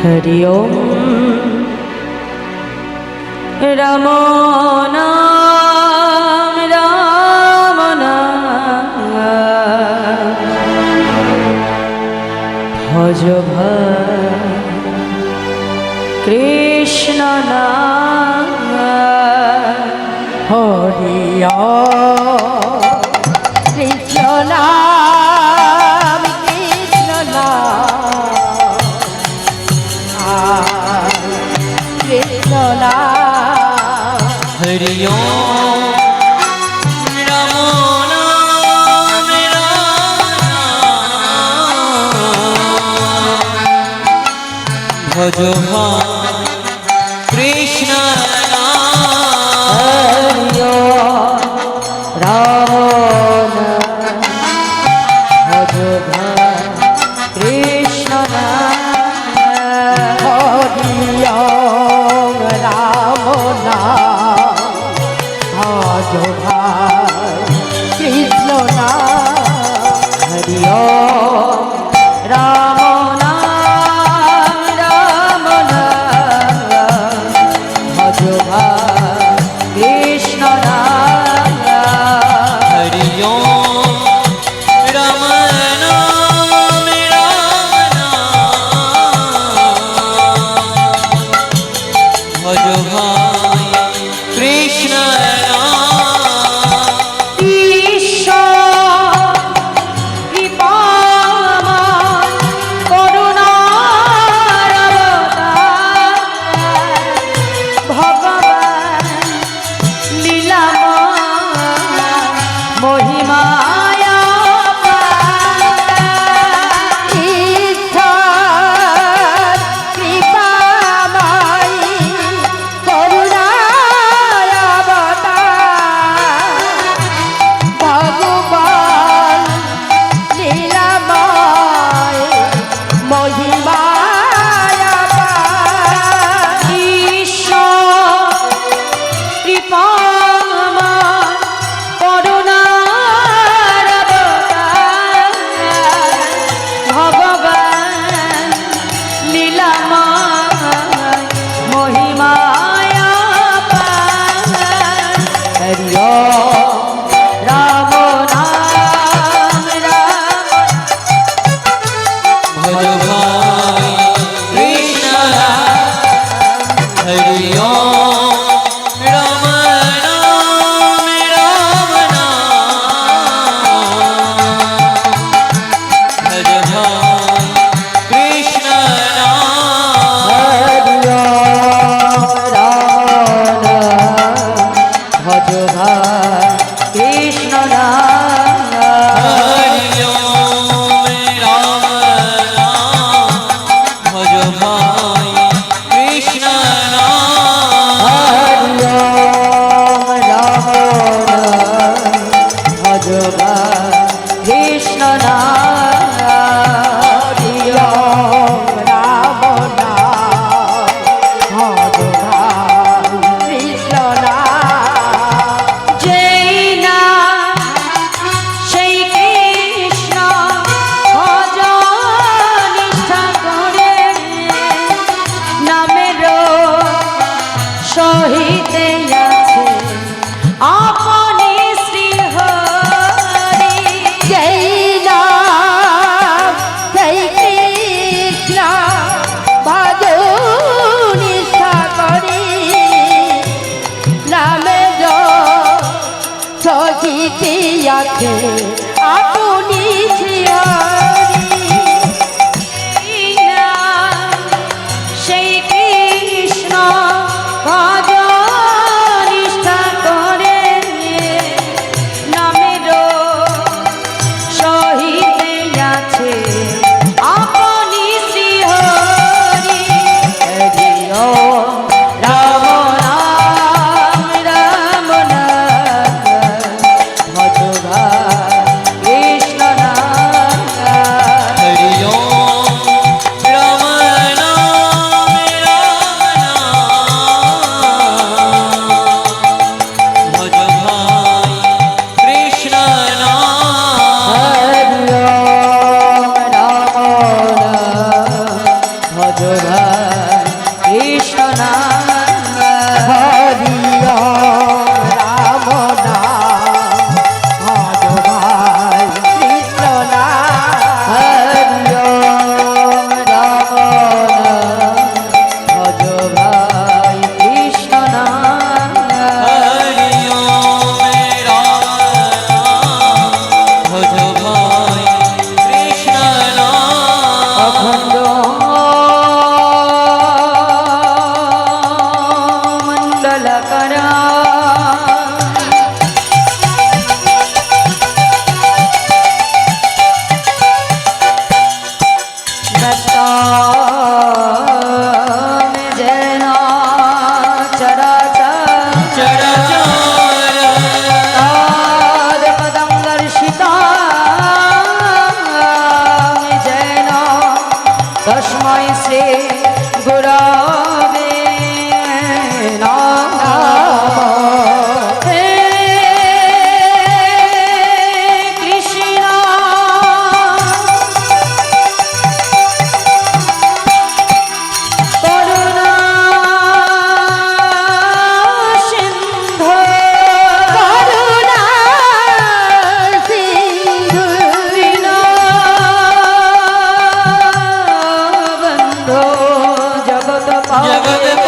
হরি ওম রাম নাম রাম নাম। ভজ ভাই কৃষ্ণ নাম। হরিয়া સોલા હરિયો ભજો હા ভজ কৃষ্ণ ভয় কৃষ্ণ অনেকেই আছে সে গোরা જગત